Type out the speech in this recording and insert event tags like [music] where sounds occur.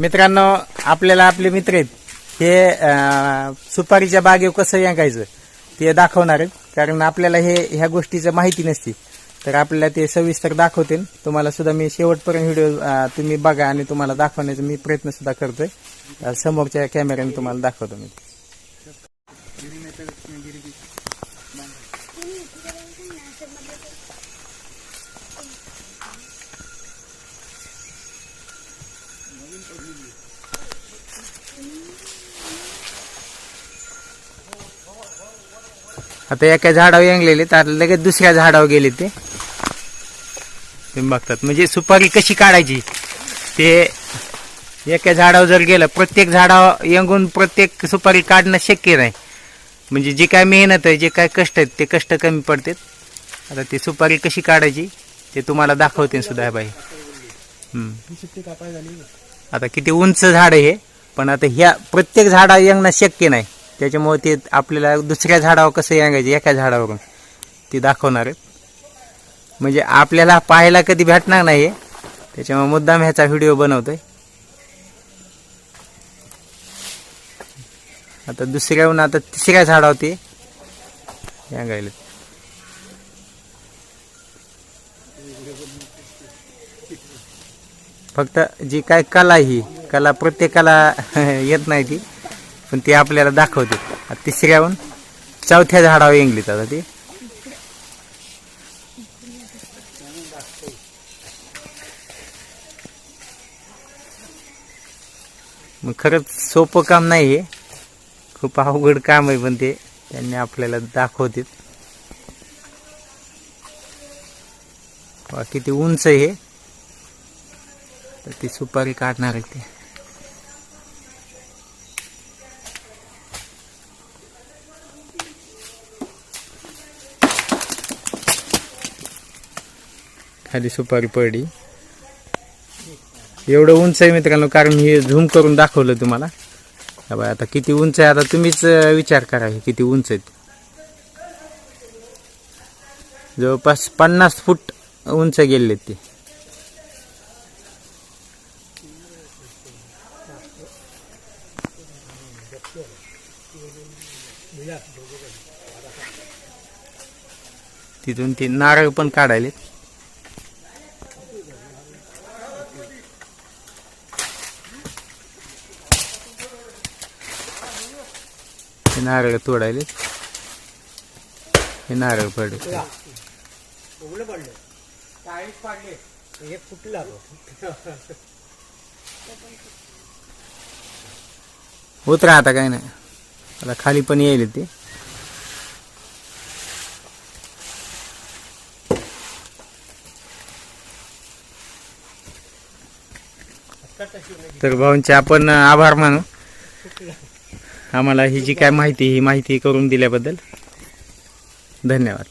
मित्रांनो आपल्याला आपले मित्र आहेत. हे सुपारीच्या बागेवर कसं यांकायचं ते दाखवणार आहेत. कारण आपल्याला हे ह्या गोष्टीचं माहिती नसते. तर आपल्याला ते सविस्तर दाखवतील तुम्हाला सुद्धा मी शेवटपर्यंत व्हिडिओ तुम्ही बघा आणि तुम्हाला दाखवण्याचा मी प्रयत्न सुद्धा करतोय. समोरच्या कॅमेऱ्याने तुम्हाला दाखवतो मी. आता एका झाडावर येंगलेले तर लगेच दुसऱ्या झाडावर गेले ते. तुम्ही बघतात. म्हणजे सुपारी कशी काढायची? ते एका झाडावर जर गेलं प्रत्येक झाडावर येंगून प्रत्येक सुपारी काढणं शक्य नाही. म्हणजे जी काय मेहनत आहे जे काय कष्ट आहेत ते कष्ट कमी पडतात. आता ती सुपारी कशी काढायची ते तुम्हाला दाखवते सुद्धा बाई. आता किती उंच झाड आहे पण आता ह्या प्रत्येक झाडा येंगणं शक्य नाही. त्याच्यामुळे ते आपल्याला दुसऱ्या झाडावर कसं येंगायचे एका झाडावरून ते दाखवणार आहेत. म्हणजे आपल्याला पाहायला कधी भेटणार नाही त्याच्यामुळे मुद्दाम ह्याचा व्हिडिओ बनवतोय. आता दुसऱ्याहून आता तिसऱ्या झाडावर ते यांगायला फक्त जी काय कला आहे ही कला प्रत्येकाला [laughs] येत नाही ती. पण ते आपल्याला दाखवते. आता तिसऱ्याहून चौथ्या झाडावर येंगलीत आता ते. मग खरंच सोपं काम नाही हे. खूप अवघड काम आहे पण ते. त्यांनी आपल्याला दाखवते किती उंच आहे हे. तर ती सुपारी काढणार आहे ते. खाली सुपारी पडली. एवढं उंच आहे मित्रांनो कारण हे झूम करून दाखवलं तुम्हाला. हा आता किती उंच आहे आता तुम्हीच विचार करा हे किती उंच आहेत. जवळपास पन्नास फूट उंच गेले ते. तिथून ते नारळ पण काढायलेत. हे नारळ तोडायले. हे नारळ पडले. उघडं पडलं. फुटला उतरा आता काय नाही. आता खाली पण येईल ते. तर भाऊंचे आपण आभार मानू. आम्हाला ही जी काय माहिती ही माहिती करून दिल्याबद्दल धन्यवाद.